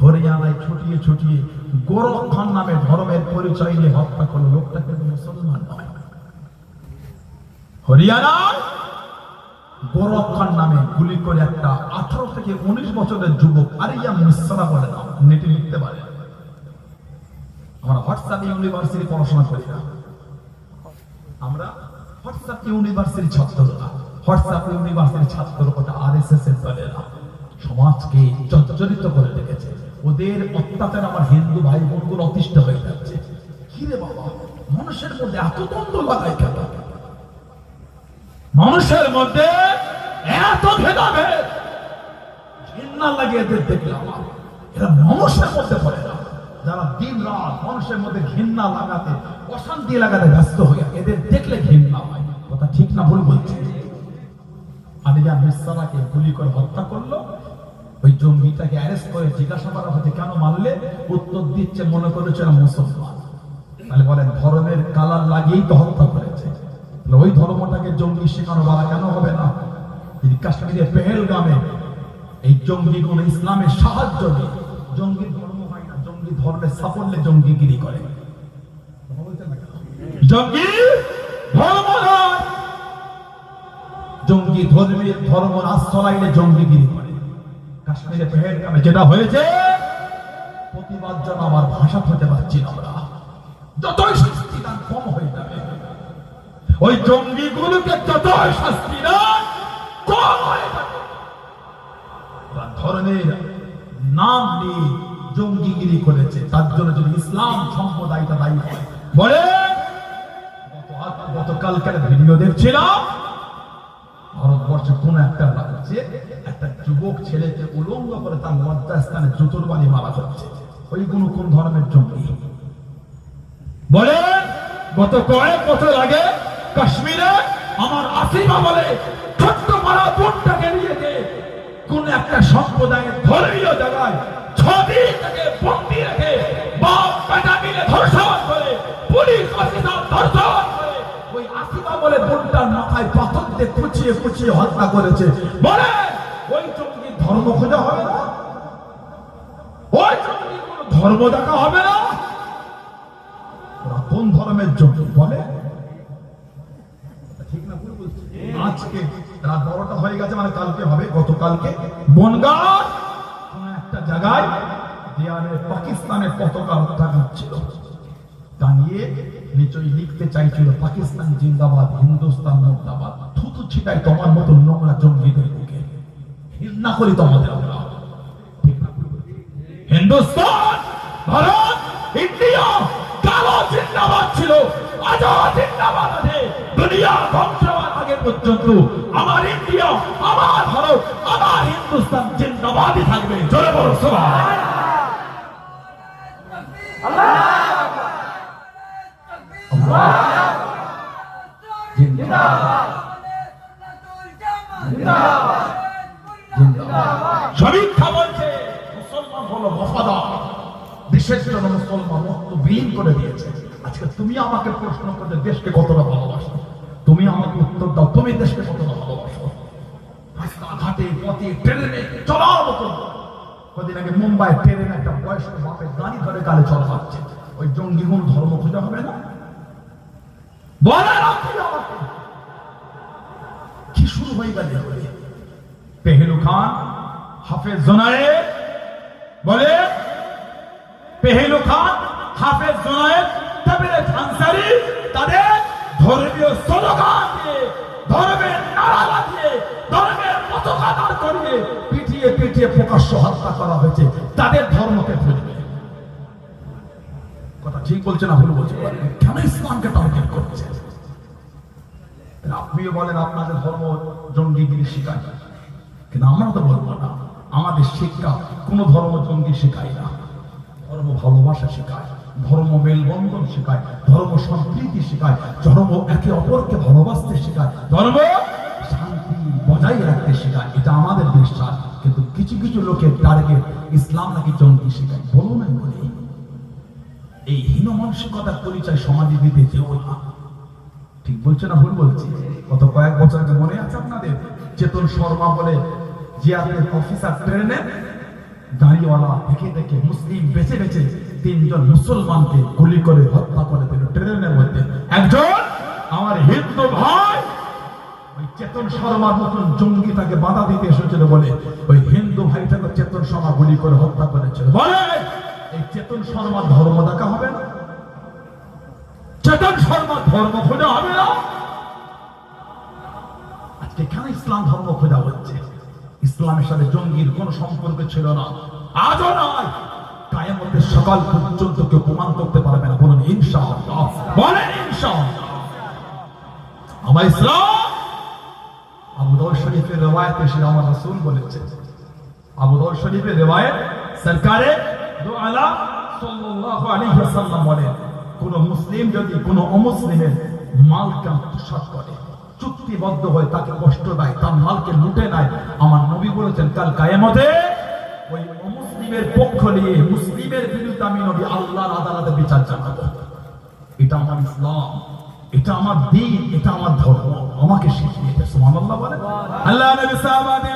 হরিয়ানায় ছুটিয়ে ছুটিয়ে গোরক্ষণ নামে ধর্মের পরিচয় নিয়ে হত্যা করল লোকটা মুসলমান নয়। হরিয়ানায় গোরক্ষণ নামে গুলি করে একটা আঠারো থেকে উনিশ বছরের যুবক আরিয়া মিশ্রা বলে না নেটে লিখতে পারে। আমরা হোয়াটসঅ্যাপ ইউনিভার্সিটি পড়াশোনা করি না। আমরা হোয়াটসঅ্যাপ ইউনিভার্সিটির ছাত্ররা। হোয়াটসঅ্যাপ ইউনিভার্সিটির ছাত্র ওটা আরএসএস এর দলেরা সমাজকে জর্জরিত করে রেখেছে। ওদের অত্যাচার আমার হিন্দু ভাই বোনগুলো অতিষ্ঠ হয়ে যাচ্ছে। কিরে বাবা, মানুষের মধ্যে এত দ্বন্দ্ব লাগায় কেন? মানুষের মধ্যে এত ঘৃণা লাগে এদের দেখলাম এরা মানুষের মধ্যে পড়ে না। যারা দিন রাত মানুষের মধ্যে ঘৃণা লাগাতে, অশান্তি লাগাতে ব্যস্ত হয়ে এদের দেখলে ঘৃণা হয়। কথা ঠিক না, ভুল বলছি। আলিয়া মিসালাকে গুলি করে হত্যা করল। ওই জঙ্গিটাকে অ্যারেস্ট করে জিজ্ঞাসা করা হচ্ছে কেন মারলে? উত্তর দিচ্ছে, মনে করেছে মুসলমান? তাহলে বলেন, ধর্মের কালার লাগিয়েই তো হত্যা করেছে। ওই ধর্মটাকে জঙ্গি শেখানো বলা কেন হবে না? যদি কাশ্মীরের পেহেলগামে এই জঙ্গি কোন ইসলামের সাহায্য নেই জঙ্গি ধর্ম হয় না, জঙ্গি ধর্মের সাফল্যে জঙ্গিগিরি করে। জঙ্গি ধর্ম জঙ্গি ধর্মের ধর্ম আশ্রয় জঙ্গিগিরি করে কাশ্মীরে পেহেলগামে যেটা হয়েছে, প্রতিবাদ যেন আমার ভাষা হতে পারছি না আমরা। যতই শাস্তি দান কম হয়ে যাবে। ওই জঙ্গিগুলোকে যতই শাস্তি দান, কম হয়ে যাবে। ধর্মের নাম নিয়ে জঙ্গিগিরি করেছে। তার জন্য যদি ইসলাম সম্প্রদায়টা দায়ী হয়। বলে গতকালকার ভিডিও দেখছিলাম ভারতবর্ষে কোন একটা রাজ্যে একটা যুবক ছেলেকে উলঙ্গ করে তার লজ্জা স্থানে জুতোর বাড়ি মারা হচ্ছে ওইগুলো কোন ধর্মের জঙ্গি? বলে গত কয়েক বছর আগে কাশ্মীরে আমার আসিমা বলে ছোট্ট মারা বোনটাকে নিয়ে কোন একটা সম্প্রদায়ের ধর্মীয় জায়গায় ছবি থেকে বন্দি রেখে বাপ বেটা মিলে ধর্ষণ করে পুলিশ অফিসার ধর্ষণ বলে বোনটার মাথায় পাথর দিয়ে কুচিয়ে কুচিয়ে হত্যা করেছে। বলে, ওই জঙ্গি ধর্ম খোঁজা হবে না। ওই জঙ্গি কোনো ধর্ম দেখা হবে না। কোন ধর্মের জন্য বলে ঠিক না বলছি? আজকে রাত বারোটা হয়ে গেছে মানে কালকে হবে, গতকালকে। বনগাঁ একটা জায়গায় দেয়ালে পাকিস্তানের পতাকা টাঙাচ্ছিল টাঙিয়ে নিচই লিখতে চাইছিল পাকিস্তান জিন্দাবাদ, হিন্দুস্তান মুর্দাবাদ। থুতু ছিটাই তোমার মতো নোংরা জঙ্গিদের বুকে। ঘৃণা করি তোমাদের আমরা? হিন্দুস্তান, ভারত, ইন্ডিয়া, কালো জিন্দাবাদ ছিল। জিন্দাবাদ থাকবে। জোরে সবাই। জিন্দাবাদ তুমি আমাকে উত্তর দাও, তুমি দেশকে কতটা ভালোবাসো? ট্রেনে আগে মুম্বাই ট্রেনে একটা বয়স্ক বাপের গাড়ি ধরে গালে চলা হচ্ছে ওই জঙ্গি কোন ধর্ম খোঁজা হবে না? কি শুরু পেহেলু খান, হাফেজ জোনায়েদ, বলে, পেহেলু খান, হাফেজ আনসারি, তাদের ধর্মীয় স্লোগান দিয়ে, ধর্মের নারা লাগিয়ে, ধর্মের পতাকা করিয়ে পিটিয়ে পিটিয়ে প্রকাশ্য হত্যা করা হয়েছে তাদের ধর্মকে খুঁজবে কথা ঠিক বলছে না ভুল বলছে কেন ইসলামকে টার্গেট করছে আপনিও বলেন, আপনাদের ধর্ম জঙ্গিগিরি শেখায়। কিন্তু আমরা তো বলব না, আমাদের শিক্ষা কোন ধর্ম জঙ্গি শেখায় না। ধর্ম ভালোবাসা শেখায়, ধর্ম মেলবন্ধন শেখায়, ধর্ম সম্প্রীতি শেখায়, ধর্ম একে অপরকে ভালোবাসতে শেখায়, ধর্ম শান্তি বজায় রাখতে শেখায়। এটা আমাদের বিশ্বাস কিন্তু কিছু কিছু লোকের টার্গেট ইসলাম নাকি জঙ্গি শেখায় বলো না বলি এই হীন মানসিকতার পরিচয় সমাজে দিতে যেও না। ঠিক বলছে না ভুল বলছি? গত কয়েক বছর আগে মনে আছে আপনাদের, চেতন শর্মা বলে জিয়াদের অফিসার ট্রেনে গাড়িওয়ালা দেখে দেখে মুসলিম, বেছে বেছে তিনজন মুসলমানকে গুলি করে হত্যা করে দিল। ট্রেনের মধ্যে একজন আমার হিন্দু ভাই, ওই চেতন শর্মার মতন জঙ্গি তাকে বাধা দিতে এসেছিল বলে, ওই হিন্দু ভাইটাকে চেতন শর্মা গুলি করে হত্যা করেছিল। বলে, এই চেতন শর্মার ধর্ম দেখা হবে না। চেতন শর্মার ধর্ম খোঁজা হবে না? আজকে কেন ইসলাম ধর্ম খোঁজা হচ্ছে? ইসলামের সাথে জঙ্গির কোন সম্পর্ক ছিল না। আজও নয়। কায়ামতের সকাল পর্যন্ত কেউ প্রমাণ করতে পারবে না। বলুন, ইনশাআল্লাহ। বলেন, ইনশাআল্লাহ। আমার ইসলাম? আবু দাউদ শরীফের রেওয়ায়েত এসে আমার রাসূল বলেছেন আবু দাউদ শরীফের রেওয়ায়েত সরকারে দো সাল্লাল্লাহু আলাইহি ওয়াসাল্লাম বলেন মুসলিম যদি কোন অমুসলিমের মালকে আত্মসাৎ করে চুক্তিবদ্ধ হয়ে তাকে কষ্ট দেয়, তার মালকে লুটে নেয়, আমার নবী বলেছেন, কাল কায়ামতে ওই অমুসলিমের পক্ষ নিয়ে মুসলিমের বিরুদ্ধে আমি নবী আল্লাহর আদালতে বিচার জানাব। এটা আমার ইসলাম, এটা আমার দিন, এটা আমার ধর্ম, আমাকে শিখিয়ে সুবহানাল্লাহ বলে আল্লাহ নবী নেওয়াজ